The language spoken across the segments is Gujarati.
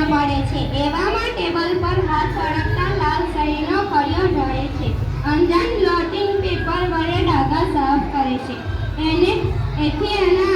ના પડે છે. એવામાં ટેબલ પર હાથ સળગતા લાલ સહીનો ફળિયો ઢળે છે. અંજાન લોટિંગ પેપર વડે ડાઘા સાફ કરે છે. એને, એથી એના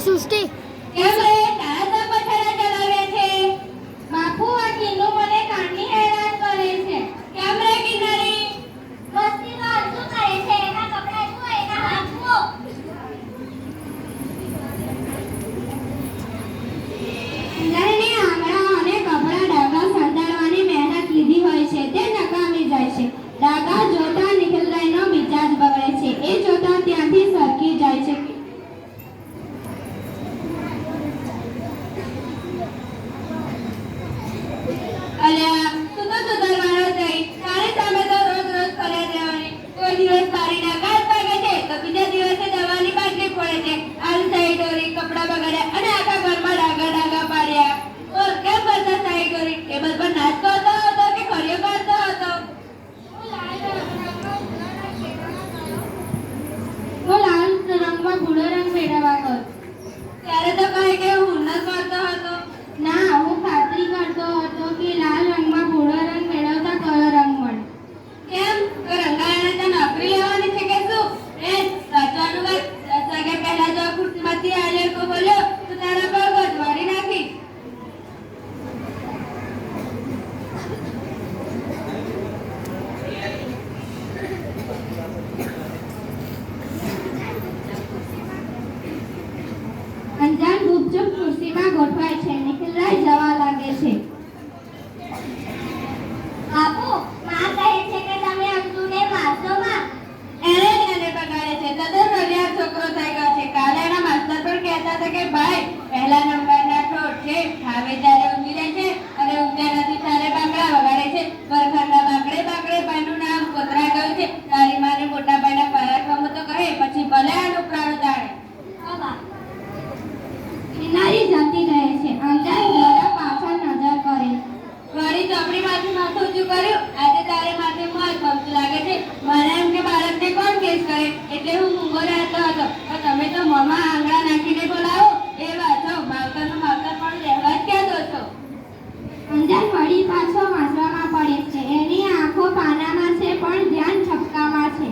સૃષ્ટિ સૂચક કૃષિમાં ગોઠવાય છે નીકળાઈ જવા પાછો વાંચવામાં પડે છે. એની આંખો પાનામાં છે પણ ધ્યાન છપકામાં છે.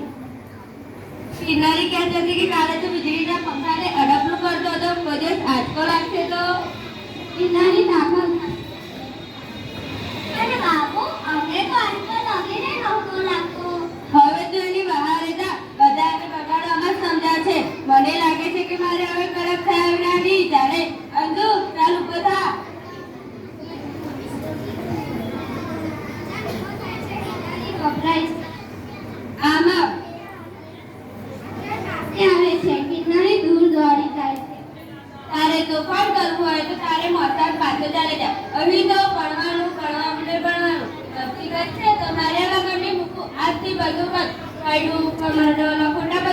ગિરનારી કહેતી હતી કે કાલે તો વીજળીના પંખાને અડપણું કરતો હતો બધે આંચકો લાગશે તો ગિરનારી દાખલ તોફાન કરવું હોય તો તારે મોટા પાછો ચાલે જા અહીં તો ભણવાનું, ભણવા માટે ભણવાનું. હકીકત છે તો મારે વગરની મૂકું આજથી બધું પણ કાઢ્યું કમરનો લખોટા